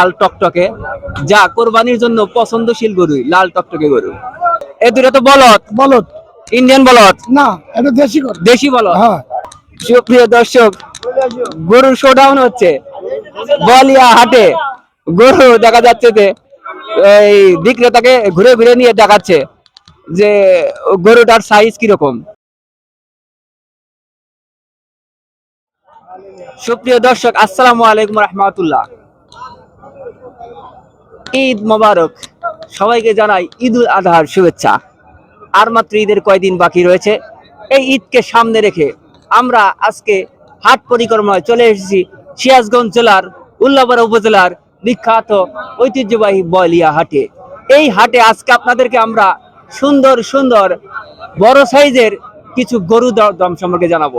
লাল টকটকে। যা কোরবানির জন্য পছন্দশীল গরু লাল টকটকে গরু। এ দুটো তো বলদ। বলদ। ইন্ডিয়ান বলদ? না এটা দেশি করে দেশি বলদ? হ্যাঁ। সুপ্রিয় দর্শক গরুর শোডাউন হচ্ছে। বলিয়া হাটে গরু দেখা যাচ্ছে যে এই বিক্রেতাকে ঘুরে ঘুরে নিয়ে দেখাচ্ছে যে গরুটার সাইজ কীরকম। সুপ্রিয় দর্শক আসসালামু আলাইকুম রহমতুল্লাহ। ঈদ মোবারক। সবাইকে জানাই ঈদুল আজহার শুভেচ্ছা। আর মাত্র ঈদের কয়দিন বাকি রয়েছে, এই ঈদকে সামনে রেখে আমরা আজকে হাট পরিক্রমায় চলে এসেছি সিরাজগঞ্জ জেলার, উল্লাপাড়া উপজেলার বিখ্যাত ঐতিহ্যবাহী বলিয়া হাটে। এই হাটে আজকে আপনাদেরকে আমরা সুন্দর সুন্দর, বড় সাইজের কিছু গরু দম সম্পর্কে জানাব।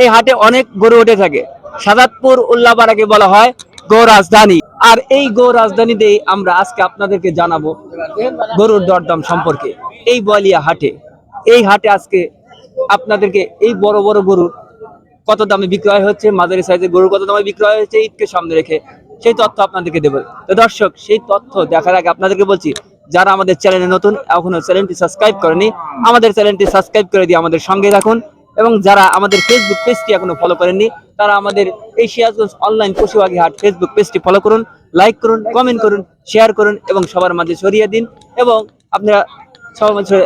এই হাটে অনেক গরু উঠে থাকে। সাদাতপুর, উল্লাপাড়াকে বলা হয় গো রাজধানী। আর এই গো রাজধানীতেই আমরা আজকে আপনাদেরকে জানাব গরুর দরদাম সম্পর্কে। এই বলিয়া হাটে, এই হাটে আজকে আপনাদেরকে এই বড় বড় গরুর কত দামে বিক্রয় হচ্ছে, মাঝারি সাইজের গরুর কত দামে বিক্রয় হচ্ছে, ঈদকে সামনে রেখে সেই তথ্য আপনাদেরকে দেবো। তো দর্শক, সেই তথ্য দেখার আগে আপনাদেরকে বলছি, যারা আমাদের চ্যানেলে নতুন, এখনও চ্যানেলটি সাবস্ক্রাইব করেনি, আমাদের চ্যানেলটি সাবস্ক্রাইব করে দিয়ে আমাদের সঙ্গে রাখুন এবং যারা আমাদের ফেসবুক পেজটি এখনও ফলো করেননি তারা আমাদের এই সিরাজগঞ্জ অনলাইন পশুবাগী হাট ফেসবুক পেজটি ফলো করুন লাইক করুন কমেন্ট করুন শেয়ার করুন এবং সবার মাঝে ছড়িয়ে দিন এবং আপনারা সবার মাঝে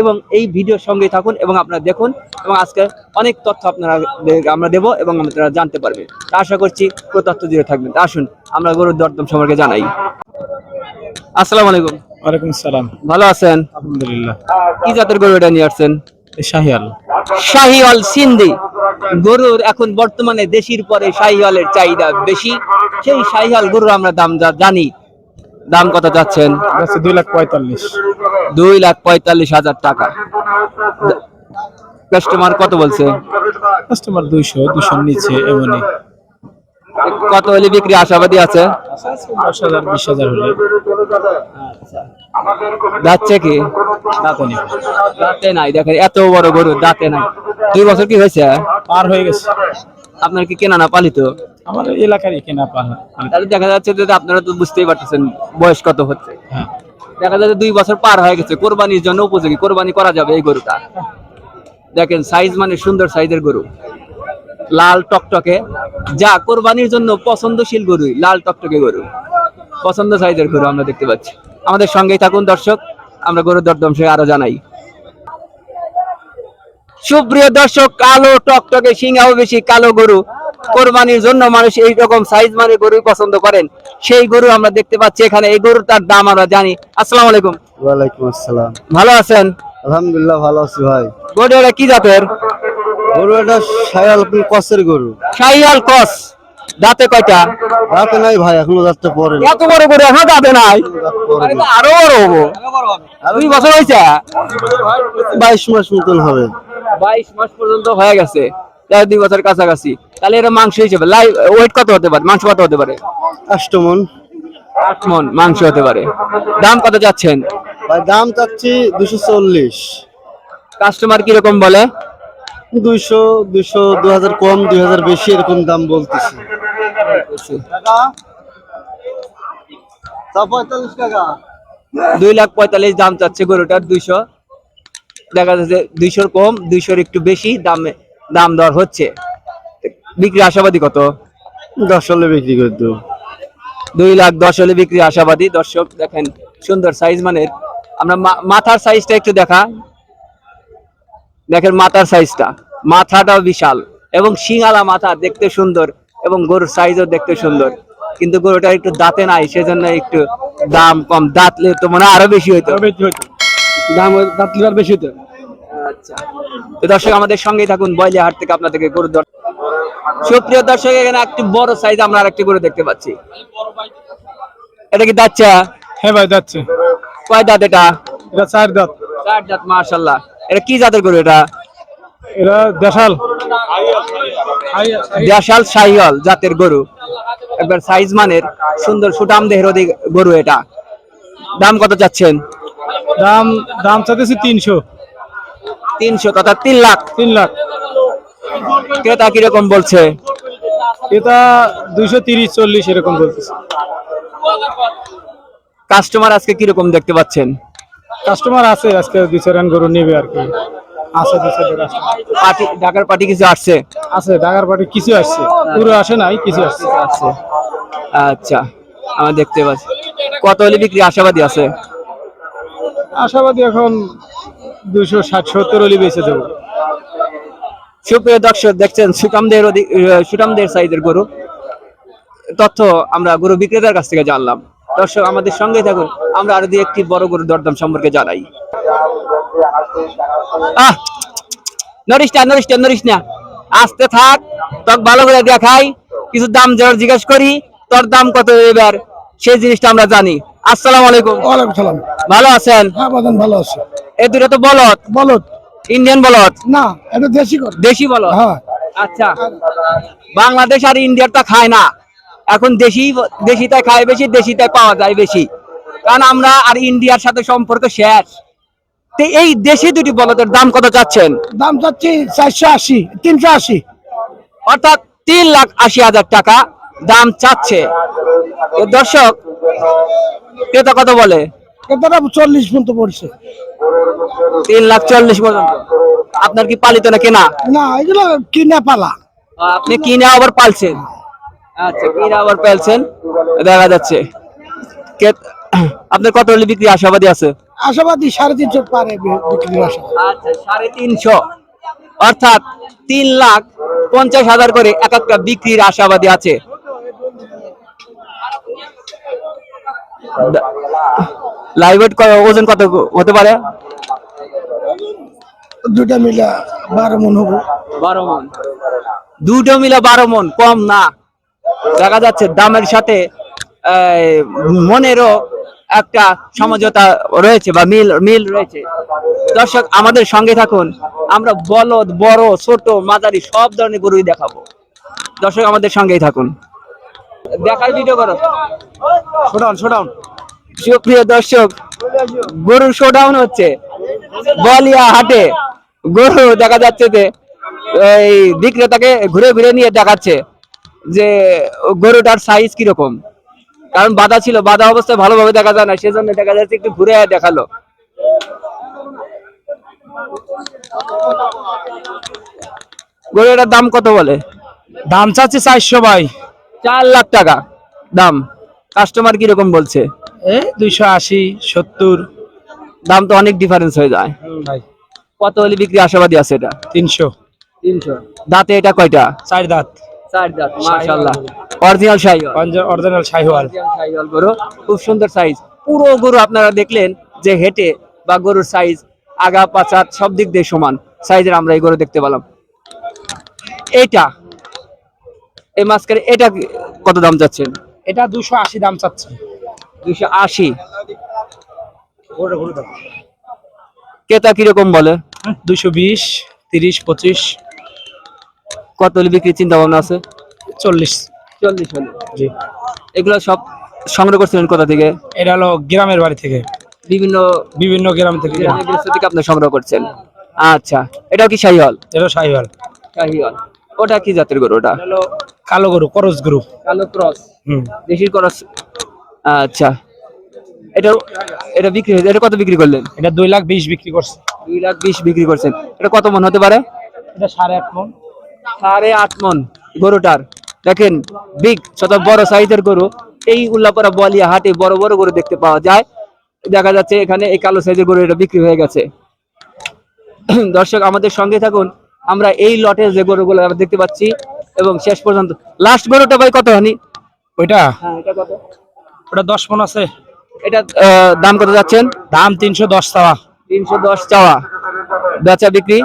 এবং- এই ভিডিওর সঙ্গে থাকুন এবং আপনারা দেখুন এবং আজকে অনেক তথ্য আপনারা আমরা দেবো এবং আপনারা জানতে পারবেন আশা করছি পুরো তথ্য দিয়ে থাকবেন আসুন আমরা গরুর দরদম সম্পর্কে জানাই। আসসালামু আলাইকুম। ওয়ালাইকুম সালাম। ভালো আছেন? আলহামদুলিল্লাহ। কি জাতের গরু এটা নিয়ে আসছেন? শাহিয়াল শাহিওয়াল সিন্ধি। গরুর এখন বর্তমানে দেশির পরে শাহিওয়ালের চাহিদা বেশি। সেই শাহিওয়াল গরুর আমরা দাম যা- জানি। দাম কত যাচ্ছেন? দুই লাখ পঁয়তাল্লিশ। দুই লাখ পঁয়তাল্লিশ হাজার টাকা। কাস্টমার কত বলছে? কাস্টমার দুইশো দুশোর নিচে এমনই। কত হলে বিক্রি আশাবাদী আছে? দশ হাজার বিশ হাজার হলে যাচ্ছে কি? দাঁতে নেই দাঁতে নাই দেখেন এত বড় গরু দাঁতে নাই। দুই বছর কি হয়েছে? পার হয়ে গেছে। আপনার কি কেনা না পালিত? আমার এলাকারই কেনা পার তাহলে দেখা যাচ্ছে যে আপনারা তো বুঝতেই পারতেছেন বয়স কত হচ্ছে। হ্যাঁ। দেখা যাচ্ছে দুই বছর পার হয়ে গেছে কোরবানির জন্য উপযোগী কোরবানি করা যাবে এই গরুটা। দেখেন সাইজ মানে সুন্দর সাইজের গরু। লাল টকটকে। যা কোরবানির জন্য পছন্দশীল গরু লাল টকটকে গরু। পছন্দ সাইজের গরু আমরা দেখতে পাচ্ছি। আমাদের সঙ্গেই থাকুন দর্শক আমরা গরুর দরদম সে আরও জানাই। সুপ্রিয় দর্শক কালো টকটকে সিংহাও বেশি কালো গরু। কোরবানির জন্য মানুষ এই রকম সাইজ মানে গরু পছন্দ করেন। সেই গরু আমরা দেখতে পাচ্ছি এখানে। এই গরুর গরুটার দাম আমরা জানি। আসসালামু আলাইকুম। ওয়ালাইকুম আসসালাম। ভালো আছেন? আলহামদুলিল্লাহ ভালো আছি ভাই। গরু এটা কি জাতের? গরু এটা সায়াল কসের গরু। শাহিয়াল কস। দাঁতে কয়টা? রাতে নাই ভাই এখনও যাচ্ছে পরে এত বড় গরু এখনও দাঁতে নাই? আরও বড় হব। দুই বছর হয়েছে বাইশ মাস মতন হবে। বাইশ মাস পর্যন্ত হয়ে গেছে। প্রায় দুই বছর কাছাকাছি। তাহলে এটা মাংস হিসেবে লাই ওয়েট কত হতে পারে? মাংস কত হতে পারে? কাস্টমন আট মন মাংস হতে পারে। দাম কত যাচ্ছেন ভাই দাম চাচ্ছি দুশো চল্লিশ। কাস্টমার কীরকম বলে? দুইশো দুইশো দু হাজার কম দুই হাজার বেশি এরকম দাম বলতেছি। দুই লাখ পঁয়তাল্লিশ দাম চাচ্ছে গরুটার দুইশো। দেখা যাচ্ছে দুইশোর কম দুইশোর একটু বেশি দামে দাম দর হচ্ছে। বিক্রি আশাবাদী কত? দশ হলে বিক্রি করে দেবো। দুই লাখ দশ হলে বিক্রি আশাবাদী। দর্শক দেখেন সুন্দর সাইজ মানের। আমরা মা- মাথার সাইজটা একটু দেখা। দেখেন মাথার সাইজটা মাথাটাও বিশাল এবং শিঙালা মাথা দেখতে সুন্দর এবং গরুর সাইজও দেখতে সুন্দর। কিন্তু গরুটা একটু দাঁতে নাই সেজন্য একটু দাম কম। দাঁতলে তো মনে আরও বেশি হইতো। দাম দাঁত লিভার বেশি তো আচ্ছা। তো দর্শক আমাদের সঙ্গেই থাকুন বয়লি হাট থেকে আপনাদেরকে গরু দর সুপ্রিয় দর্শক এখানে একটি বড় সাইজ আমরা আরেকটি গরু দেখতে পাচ্ছি। এটা কি দাচ্চা হ্যাঁ ভাই যাচ্ছে কয় দাঁত এটা? এটা চার দাঁত। চার দাঁত মাশাল্লাহ এটা কি জাতের গরু এটা? এরা দেশাল। দেশাল শাহিওয়াল জাতের গরু। একবার সাইজ মানের সুন্দর সুটাম দেহের অধিক গরু এটা। দাম কত চাচ্ছেন? দাম দাম চাইতেছি তিনশো। তিনশো তথা তিন লাখ। তিন লাখ। ক্রেতা কীরকম বলছে? এটা দুইশো তিরিশ চল্লিশ এরকম বলতেছে। কাস্টমার আজকে কীরকম দেখতে পাচ্ছেন? কাস্টমার আছে আজকে দুই চার রান গরু নেবে আর কি। আছে পার্টি ঢাকার পার্টি কিছু আসছে? আছে ঢাকার পার্টি কিছু আসছে। পুরো আসে নাই কিছু আসছে। আসছে। আচ্ছা আমরা দেখতে পাচ্ছি। কত হলে বিক্রি? আশাবাদী আছে? আশাবাদী এখন দুইশো ষাট সত্তর হলে বেঁচে দেবো সুপ্রিয় দর্শক দেখছেন আহ, সুকামদের সাইজের গরু। তথ্য আমরা গরু বিক্রেতার কাছ থেকে জানলাম। দর্শক আমাদের সঙ্গে থাকুন। আমরা আরও দিয়ে একটি বড় গরুর দরদাম সম্পর্কে জানাই। আহ নরিস না নরিস না নরিস না। আসতে থাক তোকে ভালো করে দেখাই কিছু দাম যাওয়ার জিজ্ঞেস করি তোর দাম কত এবার? সেই জিনিসটা আমরা জানি। আসসালামু আলাইকুম। ওয়ালাইকুম সালাম। ভালো আছেন? হ্যাঁ বাদান ভালো আছে। এই দুটো তো বলদ। বলত ইন্ডিয়ান বলদ? না এটা দেশি দেশি বলদ? হ্যাঁ। আচ্ছা। বাংলাদেশ আর ইন্ডিয়ার তা খায় না। এখন দেশি দেশিটাই খায় বেশি দেশিটাই পাওয়া যায় বেশি। কারণ আমরা আর ইন্ডিয়ার সাথে সম্পর্ক শেষ। তো এই দেশি দুটি বলদের দাম কত চাচ্ছেন? দাম চাচ্ছি চারশো আশি তিনশো আশি। অর্থাৎ তিন লাখ আশি হাজার টাকা দাম চাচ্ছে। তো দর্শক ক্রেতা কত বলে? কতটা চল্লিশ পর্যন্ত পড়ছে। তিন লাখ চল্লিশ পর্যন্ত। আপনার কি পালিত না কেনা? না এগুলো কিনে পালা। আপনি কিনে আবার পালছেন। আচ্ছা কিনে আবার পালছেন। দেখা যাচ্ছে। কে- আপনার কত হলে বিক্রি? আশাবাদী আছে? আশাবাদী সাড়ে তিনশো পারে বি- বিক্রির আশা। আচ্ছা সাড়ে তিনশো। অর্থাৎ তিন লাখ পঞ্চাশ হাজার করে এক একটা বিক্রির আশাবাদী আছে। লাইভ ওজন কত হতে পারে? দুটা মিলা বারো মন হব। বারো মন। দুটো মিলে বারো মন কম না। দেখা যাচ্ছে দামের সাথে মনেরও একটা সমঝোতা রয়েছে বা মিল মিল রয়েছে। দর্শক আমাদের সঙ্গে থাকুন। আমরা বলদ বড় ছোট মাঝারি সব ধরনের গরুই দেখাবো। দর্শক আমাদের সঙ্গেই থাকুন। দেখার ভিডিও করো। শোডাউন শোডাউন সুপ্রিয় দর্শক গরুর শোডাউন হচ্ছে। বলিয়া হাটে গরু দেখা যাচ্ছে যে এই বিক্রেতাকে ঘুরে ঘুরে নিয়ে দেখাচ্ছে যে গরুটার সাইজ কীরকম। কারণ বাধা ছিল বাধা অবস্থায় ভালোভাবে দেখা যায় না সেজন্য দেখা যাচ্ছে একটু ঘুরে দেখাল। গরুটার দাম কত বলে? দাম চাচ্ছে চারশো ভাই। চার লাখ টাকা। দাম কাস্টমার কীরকম বলছে? দুইশো আশি সত্তর। দাম তো অনেক ডিফারেন্স হয়ে যায়। ভাই। কত হলে বিক্রি আশাবাদী আছে এটা? তিনশো। তিনশো। দাঁতে এটা কয়টা? চার দাঁত। চার দাঁত মাশাআল্লাহ। অরিজিনাল শাহিওয়াল অরিজিনাল শাহিওয়াল শাহিওয়াল গরু। খুব সুন্দর সাইজ পুরো গরু আপনারা দেখলেন যে হেঁটে বা গরুর সাইজ আগা পাচাত সব দিক দিয়ে সমান। সাইজের আমরা এই গরু দেখতে পেলাম। এইটা এই মাঝখানে এটা কত দাম যাচ্ছেন এটা দুশো আশি দাম চাচ্ছে। দুইশো আশি। ক্রেতা কীরকম বলে? দুশো বিশ তিরিশ পঁচিশ। কত বিক্রির চিন্তা ভাবনা আছে? চল্লিশ। চল্লিশ হলে। জি। এগুলো সব সংগ্রহ করছিলেন কোথা থেকে? এটা হলো গ্রামের বাড়ি থেকে। বিভিন্ন বিভিন্ন গ্রাম থেকে গ্রামের গৃহস্থ থেকে আপনি সংগ্রহ করছেন। আচ্ছা এটাও কি শাহিওয়াল এটা শাহিওয়াল শাহিওয়াল ওটা কি জাতের গরু ওটা? হলো কালো গরু করস গরু। কালো ক্রস। হুম। দেশির ক্রস। আচ্ছা। এটা এটা বিক্রি হয়েছে এটা কত বিক্রি করলেন? এটা দুই লাখ বিশ বিক্রি করছে। দুই লাখ বিশ বিক্রি করছেন। এটা কত মন হতে পারে? এটা সাড়ে আট মন। সাড়ে আট মন গরুটার। দেখেন বিগ শত বড় সাইজের গরু। এই উল্লাপাড়া বলিয়া হাটে বড় বড় গরু দেখতে পাওয়া যায়। দেখা যাচ্ছে এখানে এই কালো সাইজের গরু এটা বিক্রি হয়ে গেছে। দর্শক আমাদের সঙ্গে থাকুন। আমরা এই লটে যে গরুগুলো আমরা দেখতে পাচ্ছি এবং শেষ পর্যন্ত লাস্ট গরুটা ভাই কত হানি? ওইটা? হ্যাঁ এটা কত? ওটা দশ মন আছে। এটা দাম কত যাচ্ছেন? দাম তিনশো দশ চাওয়া। তিনশো দশ চাওয়া। বেচা বিক্রি?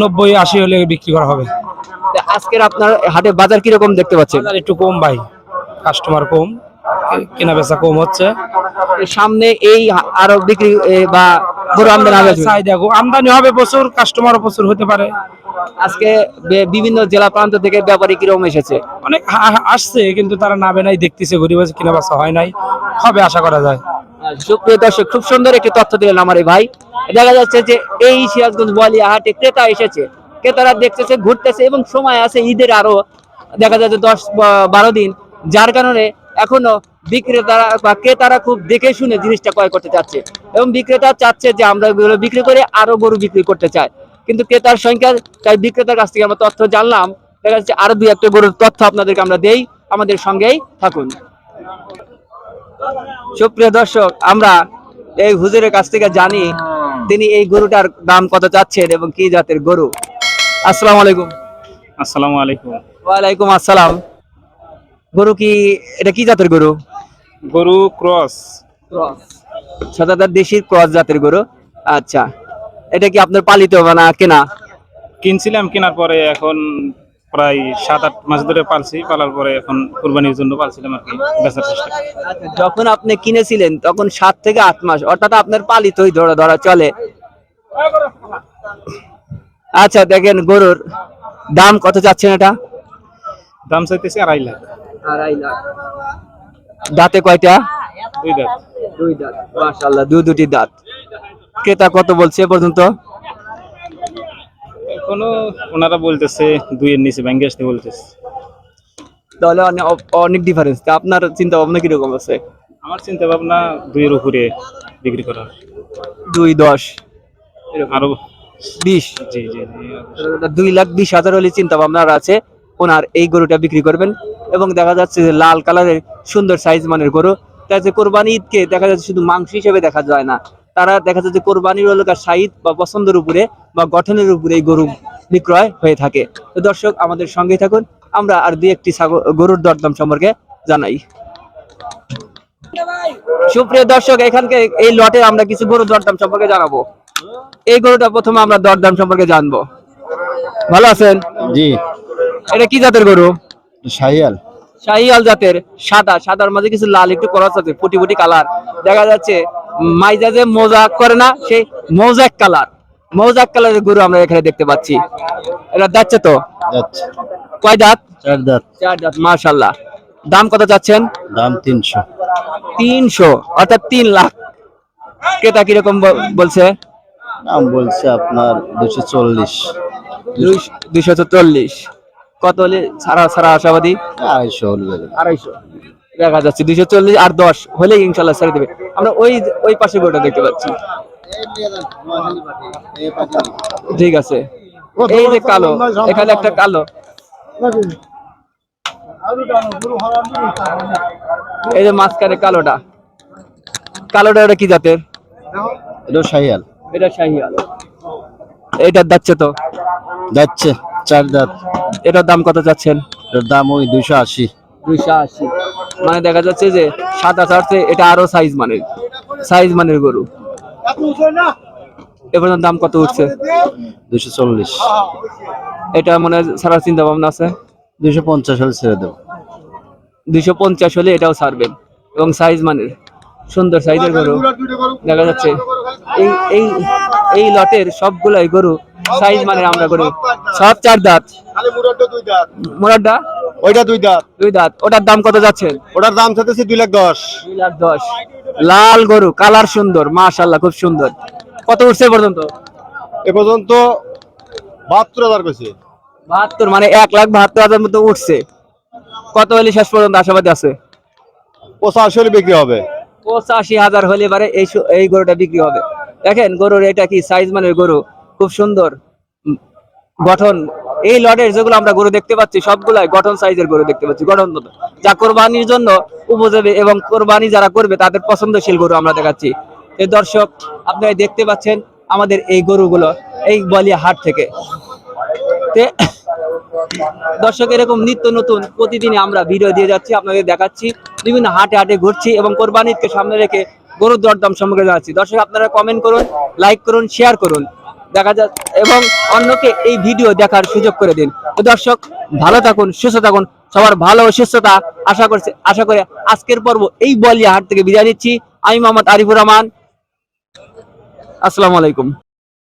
নব্বই আশি হলে বিক্রি করা হবে। আজকের আপনার হাটে বাজার কীরকম দেখতে পাচ্ছেন? একটু কম ভাই কাস্টমার কম কেনা বেচা কম হচ্ছে। সামনে এই আরও বিক্রি বা গরু আমদানি হবে চাহিদা আমদানি হবে প্রচুর কাস্টমারও প্রচুর হতে পারে। আজকে বিভিন্ন জেলা প্রান্ত থেকে ব্যাপারী কীরকম এসেছে? অনেক আসছে কিন্তু তারা নাবে নাই দেখতেছে গরিব আছে কিনা বেচা হয় নাই। হবে আশা করা যায়। সুপ্রিয় দর্শক খুব সুন্দর একটি তথ্য দিলেন আমার এই ভাই। দেখা যাচ্ছে যে এই সিরাজগঞ্জ বলিয়া হাটে ক্রেতা এসেছে। ক্রেতারা দেখতেছে, ঘুরতেছে এবং সময় আছে ঈদের আরও, দেখা যাচ্ছে দশ বারো দিন। যার কারণে এখনও বিক্রেতারা বা ক্রেতারা খুব দেখে শুনে জিনিসটা ক্রয় করতে চাচ্ছে এবং বিক্রেতা চাচ্ছে যে আমরা বিক্রি করে আরও গরু বিক্রি করতে চাই। কিন্তু ক্রেতার সংখ্যা, তাই বিক্রেতার কাছ থেকে আমরা তথ্য জানলাম, দেখা যাচ্ছে আরও দুই একটা গরুর তথ্য আপনাদেরকে আমরা দেই, আমাদের সঙ্গেই থাকুন। সুপ্রিয় দর্শক, আমরা এই হুজুরের কাছ থেকে জানি তিনি এই গরুটার দাম কত চাচ্ছেন এবং কি জাতের গরু। আসসালামু আলাইকুম। আসসালামু আলাইকুম। ওয়ালাইকুম আসসালাম। গরু কি এটা কি জাতের গরু? গরু ক্রস। সাদাদার দেশির ক্রস জাতের গরু। আচ্ছা। এটা কি আপনার পালিত না কেনা? কিনছিলাম কেনার পরে এখন প্রায় সাত আট মাস ধরে পালছি। পালার পরে এখন কুরবানির জন্য পালছিলাম আর কি বেচার চেষ্টা। আচ্ছা, যখন আপনি কিনেছিলেন তখন সাত থেকে আট মাস অর্থাৎ আপনার পালিতই ধরা ধরা চলে। আচ্ছা দেখেন গরুর দাম কত চাচ্ছেন এটা? দাম চাইতেছে আড়াই লাখ। আড়াই লাখ। দাঁতে কয়টা? দুই দাঁত। দুই দাঁত মাশাআল্লাহ দুই দুটি দাঁত। ক্রেতা কত বলছে পর্যন্ত? এখনও ওনারা বলতেছে দুইয়ের নিচে ব্যাঙ্গে আসতে বলতেছে। তাহলে অনেক ডিফারেন্স আপনার চিন্তা ভাবনা কীরকম আছে? আমার চিন্তা ভাবনা দুইয়ের উপরে বিক্রি করার দুই দশ। আরও বিশ? দুই লাখ বিশ হাজার হলে চিন্তা ভাবনা আছে। ওনার এই গরুটা বিক্রি করবেন এবং দেখা যাচ্ছে যে লাল কালারের সুন্দর সাইজ মানের গরু। তাতে কোরবানি ঈদকে দেখা যাচ্ছে শুধু মাংস হিসেবে দেখা যায় না। তারা দেখা যাচ্ছে কোরবানির এলাকার সাইজ বা পছন্দের উপরে বা গঠনের উপরে এই গরু বিক্রয় হয়ে থাকে। তো দর্শক, আমাদের সঙ্গেই থাকুন। আমরা আর দুই একটি গরুর দরদাম সম্পর্কে জানাই। সুপ্রিয় দর্শক, এখানকে এই লটে আমরা কিছু গরুর দরদাম সম্পর্কে জানাব। এই গরুটা প্রথমে আমরা দরদাম সম্পর্কে জানব। ভালো আছেন? জি। এটা কি জাতের গরু? শাহিয়াল। শাহিয়াল জাতের সাদা। সাদার মাঝে কিছু লাল একটু ক্রস আছে ফুটি ফুটি কালার। দেখা যাচ্ছে মাইজা যে মোজাক করে না সেই মোজাক কালার। মোজাক কালারের গরু আমরা এখানে দেখতে পাচ্ছি। এটা যাচ্ছে তো? যাচ্ছে। কয় দাঁত? চার দাঁত। চার দাঁত মাশাল্লাহ দাম কত চাচ্ছেন? দাম তিনশো। তিনশো অর্থাৎ তিন লাখ। ক্রেতা কীরকম বলছে? দাম বলছে আপনার দুশো চল্লিশ। দুইশো চল্লিশ। কত হলে ছাড়া ছাড়া আশাবাদী? আড়াইশো হলে আড়াইশো। দেখা যাচ্ছে দুইশো চল্লিশ আর দশ হলেই ইনশাল্লাহ ছেড়ে দেবে। আমরা ওই ওই পাশে গরুটা দেখতে পাচ্ছি। ঠিক আছে। এই যে কালো এখানে একটা কালো। এই যে মাঝখানে কালোটা। কালোটা ওটা কি জাতের? এটা শাহিয়াল। এটা শাহিয়াল এটার যাচ্ছে তো যাচ্ছে চার দাঁত। এটার দাম কত চাচ্ছেন? এটার দাম ওই দুইশো আশি। দুইশো আশি। মানে দেখা যাচ্ছে যে সাদা চারটে এটা আরও সাইজ মানের সাইজ মানের গরু। এবার দাম কত উঠছে? দুশো চল্লিশ। এটা মনে ছাড়ার চিন্তা ভাবনা আছে? দুশো পঞ্চাশ হলে ছেড়ে দেবো। দুইশো পঞ্চাশ হলে এটাও ছাড়বেন। এবং সাইজ মানের সুন্দর সাইজের গরু। দেখা যাচ্ছে এই এই এই লটের সবগুলাই গরু সাইজ মানের আমরা গরু। সব চার দাঁত। মোরারটা ওইটা দুই দাঁত। দুই দাঁত। ওটার দাম কত যাচ্ছেন ওটার দাম চাইতেছে দুই লাখ দশ। দুই লাখ দশ। লাল গরু কালার সুন্দর মাশাল্লাহ খুব সুন্দর। কত উঠছে পর্যন্ত? এ পর্যন্ত বাহাত্তর হাজার পেয়েছে বাহাত্তর মানে এক লাখ বাহাত্তর হাজার মতো উঠছে। কত হলে শেষ পর্যন্ত আশাবাদী আছে? পঁচাশি হলে বিক্রি হবে। পঁচাশি হাজার হলে এবারে এই এই গরুটা বিক্রি হবে। দেখেন গরুর এটা কি সাইজ মানের গরু? খুব সুন্দর। গঠন। এই লটের যেগুলো আমরা গরু দেখতে পাচ্ছি, সবগুলাই গঠন সাইজের গরু দেখতে পাচ্ছি। গঠন যা কোরবানির জন্য উপযোগী এবং কোরবানি যারা করবে, তাদের পছন্দশীল গরু আমরা দেখাচ্ছি। এই দর্শক, আপনারা দেখতে পাচ্ছেন আমাদের এই গরুগুলো, এই বলিয়া হাট থেকে। দর্শক, এরকম নিত্য নতুন প্রতিদিনই আমরা ভিডিও দিয়ে যাচ্ছি, আপনাদের দেখাচ্ছি। বিভিন্ন হাটে হাটে ঘুরছি এবং কোরবানিদকে সামনে রেখে গরুর দরদাম সম্পর্কে জানাচ্ছি। দর্শক, আপনারা কমেন্ট করুন লাইক করুন শেয়ার করুন। দেখা যাক, এবং অন্যকে এই ভিডিও দেখার সুযোগ করে দিন। তো দর্শক, ভালো থাকুন, সুস্থ থাকুন, সবার ভালো সুস্থতা। আশা করছে, আশা করে আজকের পর্ব এই বলিয়া হাট থেকে বিদায় নিচ্ছি। আমি মোহাম্মদ আরিফুর রহমান। আসসালামু আলাইকুম।